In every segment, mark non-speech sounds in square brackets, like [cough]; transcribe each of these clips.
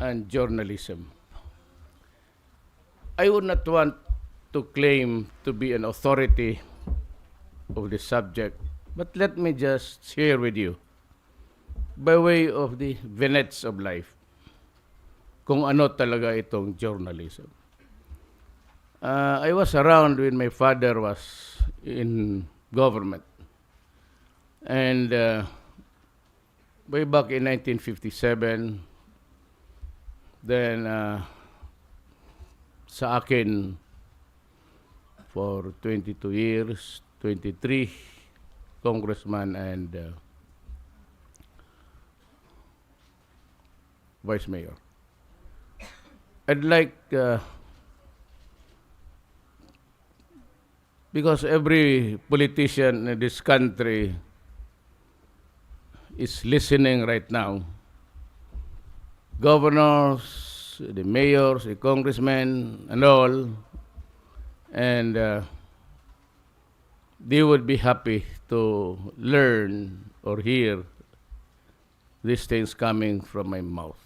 and journalism. I would not want to claim to be an authority of the subject, but let me just share with you, by way of the vignettes of life, kung ano talaga itong journalism. Uh, I was around when my father was in government. And uh, way back in 1957, then uh, sa akin for 22 years, 23 congressman and uh, vice mayor. I'd like uh, because every politician in this country is listening right now. Governors, the mayors, the congressmen, and all, and uh, they would be happy to learn or hear these things coming from my mouth.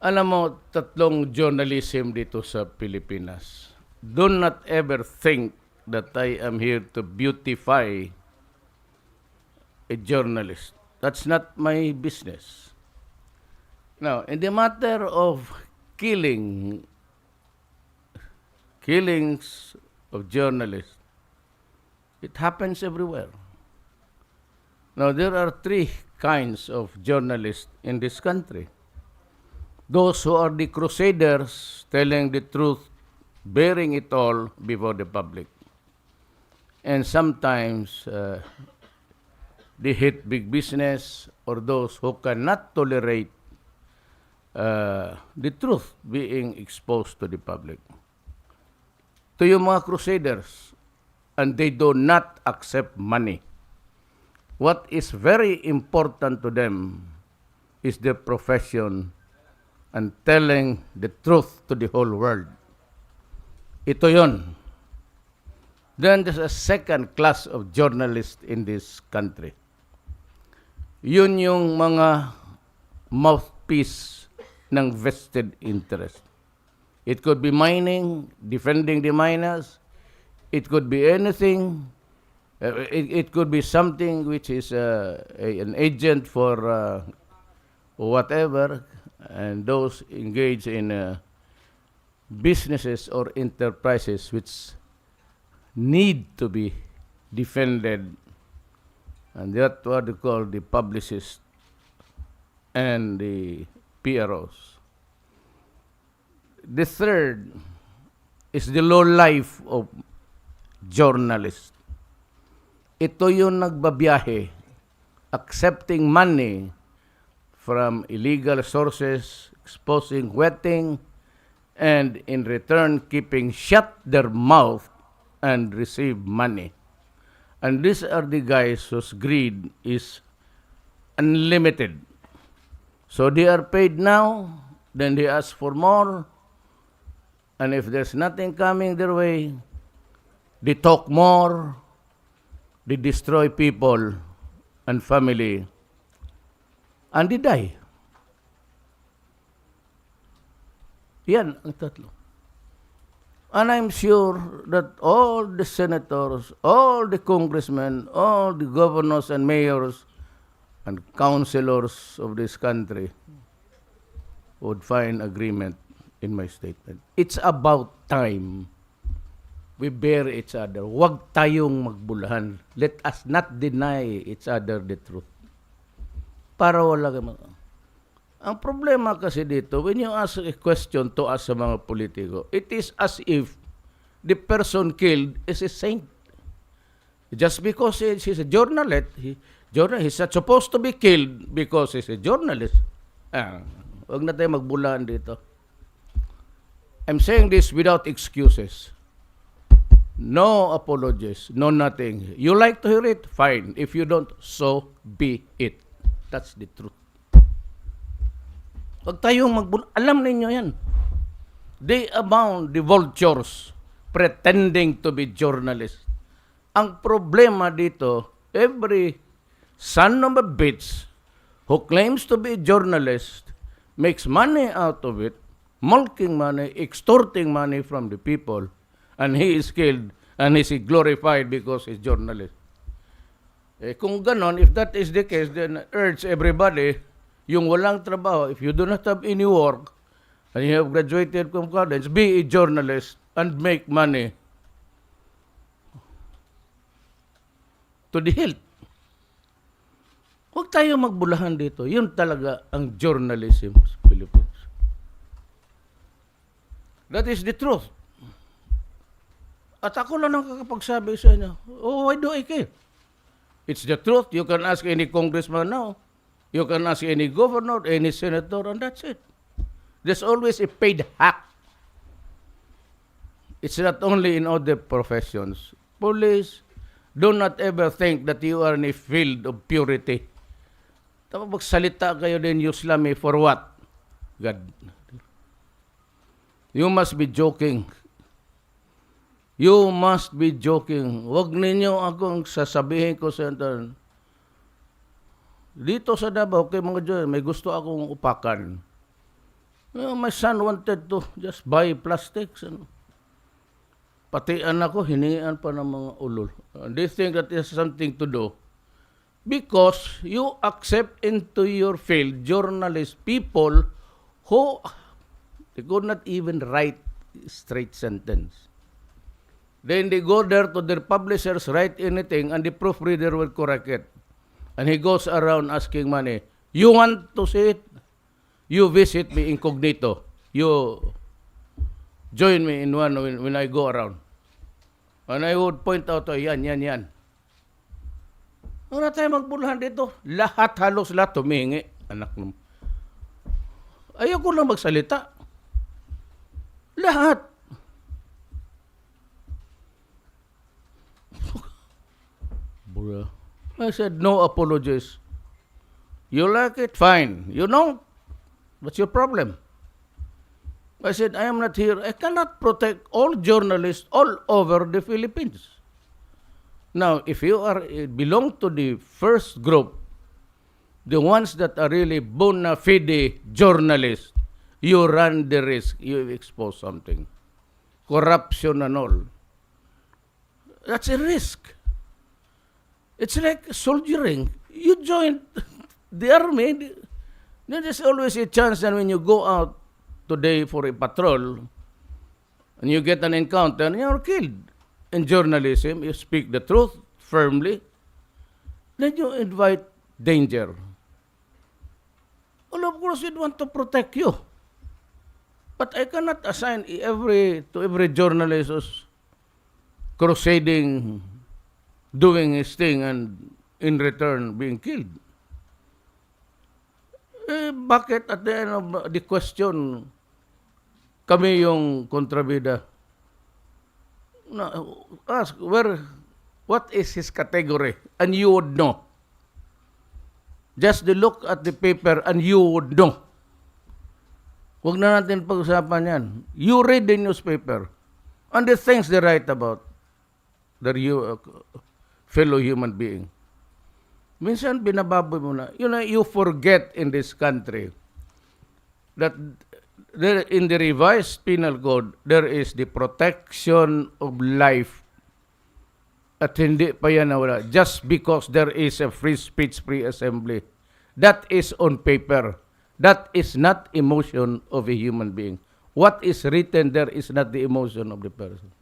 Alam mo, tatlong journalism dito sa Pilipinas. Do not ever think that I am here to beautify a journalist. That's not my business. Now, in the matter of killing, killings of journalists, it happens everywhere. Now, there are three kinds of journalists in this country. Those who are the crusaders telling the truth, bearing it all before the public. And sometimes uh, they hate big business or those who cannot tolerate uh, the truth being exposed to the public. To yung mga crusaders, and they do not accept money. What is very important to them is their profession and telling the truth to the whole world. Ito yon. Then there's a second class of journalists in this country. Yun yung mga mouthpiece ng vested interest. It could be mining, defending the miners. It could be anything. Uh, it, it could be something which is uh, a, an agent for uh, whatever, and those engaged in uh, businesses or enterprises which need to be defended, and that's what they call the publicists and the PROs. The third is the low life of journalists. Ito yung nagbabiyahe, accepting money from illegal sources, exposing wetting, and in return keeping shut their mouth and receive money. And these are the guys whose greed is unlimited. So they are paid now, then they ask for more, and if there's nothing coming their way, they talk more, they destroy people and family, and they die. Yan ang tatlo. And I'm sure that all the senators, all the congressmen, all the governors and mayors and councilors of this country would find agreement in my statement. It's about time we bear each other. Huwag tayong magbulahan. Let us not deny each other the truth. Para wala kang ang problema kasi dito, when you ask a question to us sa mga politiko, it is as if the person killed is a saint. Just because he- he's a journalist, he, journal, he's not supposed to be killed because he's a journalist. Ah, huwag na tayo magbulaan dito. I'm saying this without excuses. No apologies, no nothing. You like to hear it? Fine. If you don't, so be it. That's the truth. Huwag tayong magbul... Alam ninyo yan. They abound, the vultures, pretending to be journalists. Ang problema dito, every son of a bitch who claims to be a journalist makes money out of it, mulking money, extorting money from the people, and he is killed and is glorified because he's journalist. Eh, kung ganon, if that is the case, then urge everybody, yung walang trabaho, if you do not have any work, and you have graduated from college, be a journalist and make money to the hilt. Huwag tayo magbulahan dito. Yun talaga ang journalism sa Philippines. That is the truth. At ako lang ang kakapagsabi sa inyo, oh, why do I care? It's the truth. You can ask any congressman now. You can ask any governor, any senator, and that's it. There's always a paid hack. It's not only in other professions. Police, do not ever think that you are in a field of purity. Tapos magsalita kayo din Islami for what? God. You must be joking. You must be joking. Huwag ninyo akong sasabihin ko ito. Dito sa Davao, kay mga Diyos, may gusto akong upakan. My son wanted to just buy plastics. Ano. Pati anak ko, hinian pa ng mga ulol. They think that is something to do. Because you accept into your field journalist people who they could not even write straight sentence. Then they go there to their publishers, write anything, and the proofreader will correct it. And he goes around asking money. You want to see it? You visit me incognito. You join me in one when, when I go around. And I would point out, oh, yan, yan, yan. Wala tayo magbulahan dito. Lahat, halos lahat tumingi. Anak ng... Ayoko lang magsalita. Lahat. Bro. I said, no apologies. You like it? Fine. You don't? What's your problem? I said, I am not here. I cannot protect all journalists all over the Philippines. Now, if you are eh, belong to the first group, the ones that are really bona fide journalists, you run the risk you expose something, corruption and all. That's a risk. It's like soldiering. You join [laughs] the army. There is always a chance that when you go out today for a patrol and you get an encounter you're killed. In journalism, you speak the truth firmly, then you invite danger. Well, of course, we'd want to protect you. But I cannot assign every to every journalist who's crusading, doing his thing, and in return being killed. Eh, bakit at the end of the question, kami yung kontrabida? Na, ask, where, what is his category? And you would know. Just the look at the paper and you would know. Huwag na natin pag-usapan yan. You read the newspaper and the things they write about their you, uh, fellow human being. Minsan binababoy mo na. You know, you forget in this country that there, in the revised penal code, there is the protection of life at hindi pa yan nawala just because there is a free speech, free assembly. That is on paper. That is not emotion of a human being. What is written there is not the emotion of the person.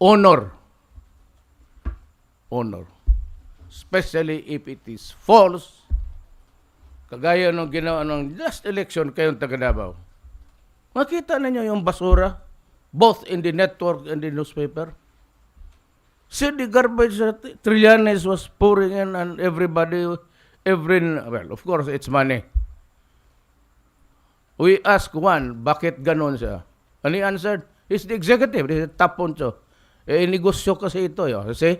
Honor. Honor. Especially if it is false. Kagaya nung ginawa nung last election kayong taga Davao. Makita ninyo yung basura, both in the network and the newspaper. See the garbage that Trillanes was pouring in and everybody, every, well, of course, it's money. We ask one, bakit ganon siya? And he answered, he's the executive, he's the top poncho. Eh, negosyo kasi ito, yun. See?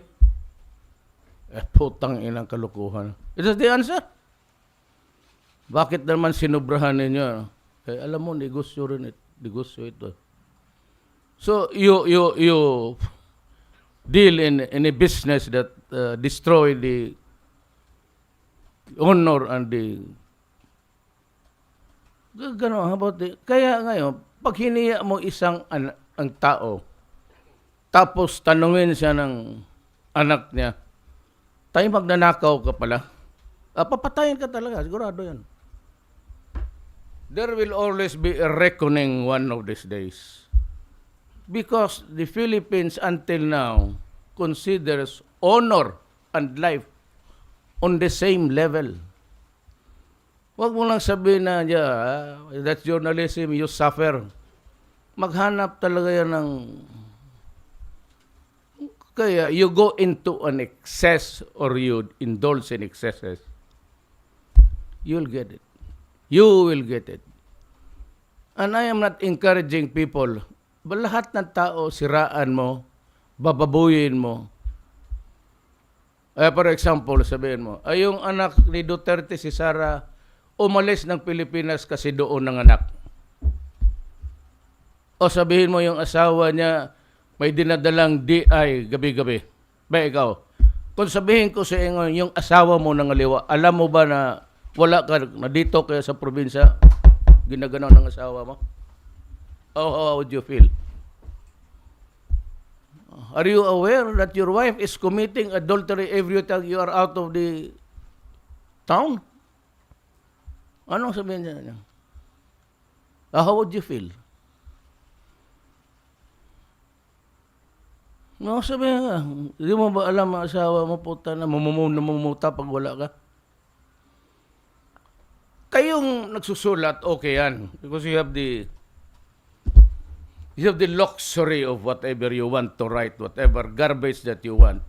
Eh, putang inang kalukuhan. Is that the answer? Bakit naman sinubrahan ninyo? Eh, alam mo, negosyo rin ito. Negosyo ito. So, you, you, you deal in, in a business that uh, destroy the honor and the Ganon, about the, kaya ngayon, pag hiniya mo isang an- ang tao, tapos tanungin siya ng anak niya, tayo magnanakaw ka pala, ah, papatayin ka talaga, sigurado yan. There will always be a reckoning one of these days. Because the Philippines until now considers honor and life on the same level. Huwag mo lang sabihin na, yeah, that's journalism, you suffer. Maghanap talaga yan ng... Kaya you go into an excess or you indulge in excesses, you'll get it. You will get it. And I am not encouraging people, but lahat ng tao, siraan mo, bababuyin mo. Eh, for example, sabihin mo, ay yung anak ni Duterte, si Sara, umalis ng Pilipinas kasi doon ng anak. O sabihin mo yung asawa niya, may dinadalang DI gabi-gabi. Ba ikaw, kung sabihin ko sa inyo, yung asawa mo ng aliwa, alam mo ba na wala ka na dito kaya sa probinsya, ginaganaw ng asawa mo? Oh, how would you feel? Are you aware that your wife is committing adultery every time you are out of the town? Anong sabihin niya? Ah, how would you feel? No, sabihin nga, hindi mo ba alam ang asawa mo puta na mumumu namumuta pag wala ka? Kayong nagsusulat, okay yan. Because you have the you have the luxury of whatever you want to write, whatever garbage that you want,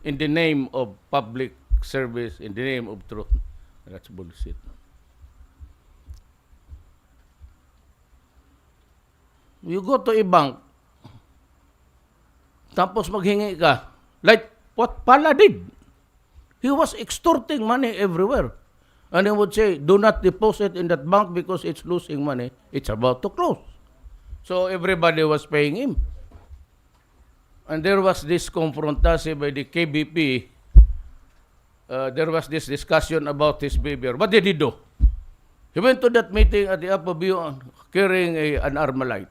in the name of public service, in the name of truth. That's bullshit. You go to a bank, tapos maghingi ka, like what Pala did. He was extorting money everywhere. And he would say, do not deposit in that bank because it's losing money. It's about to close. So everybody was paying him. And there was this confrontation by the KBP. Uh, there was this discussion about his behavior. What did he do? He went to that meeting at the view carrying a, an Armalite.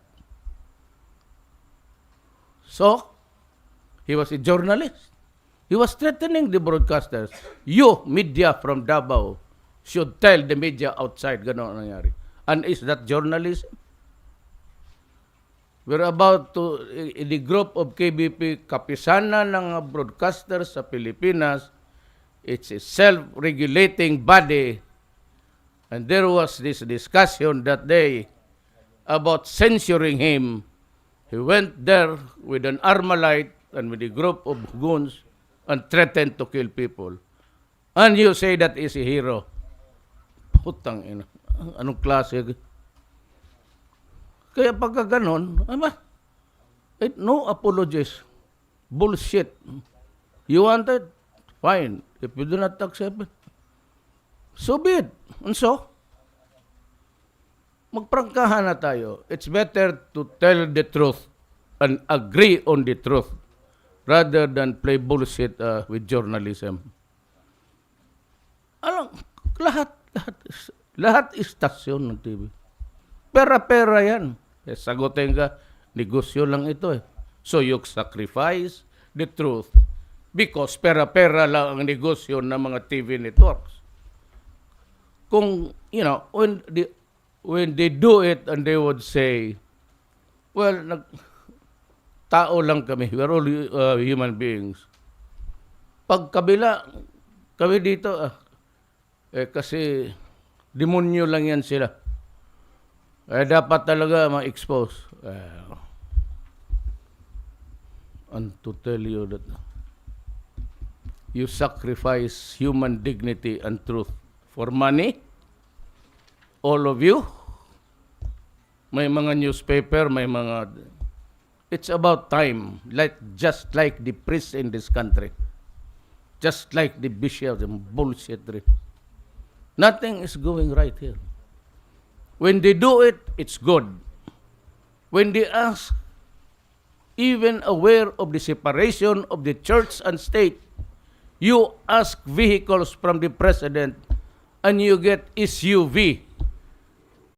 So, he was a journalist. He was threatening the broadcasters. You, media from Davao, should tell the media outside gano'n ang nangyari. And is that journalism? We're about to, in the group of KBP, kapisana ng broadcasters sa Pilipinas, it's a self-regulating body. And there was this discussion that day about censoring him. He went there with an Armalite and with a group of goons and threatened to kill people. And you say that is a hero. Putang ina. Anong klase? Kaya pagka ganon, ama, eh, no apologies. Bullshit. You want it? Fine. If you do not accept it, so be it. And so, magprangkahan na tayo. It's better to tell the truth and agree on the truth rather than play bullshit uh, with journalism. Alam, lahat, lahat, lahat istasyon ng TV. Pera-pera yan. Eh, sagutin ka, negosyo lang ito eh. So you sacrifice the truth because pera-pera lang ang negosyo ng mga TV networks. Kung, you know, when the, when they do it and they would say, well, nag, tao lang kami. We're all uh, human beings. Pag kabila, kami dito, ah, eh, kasi demonyo lang yan sila. Eh, dapat talaga ma-expose. Uh, and to tell you that you sacrifice human dignity and truth for money, all of you, may mga newspaper, may mga... It's about time, like just like the priests in this country, just like the bishops and bullshit. Nothing is going right here. When they do it, it's good. When they ask, even aware of the separation of the church and state, you ask vehicles from the president and you get SUV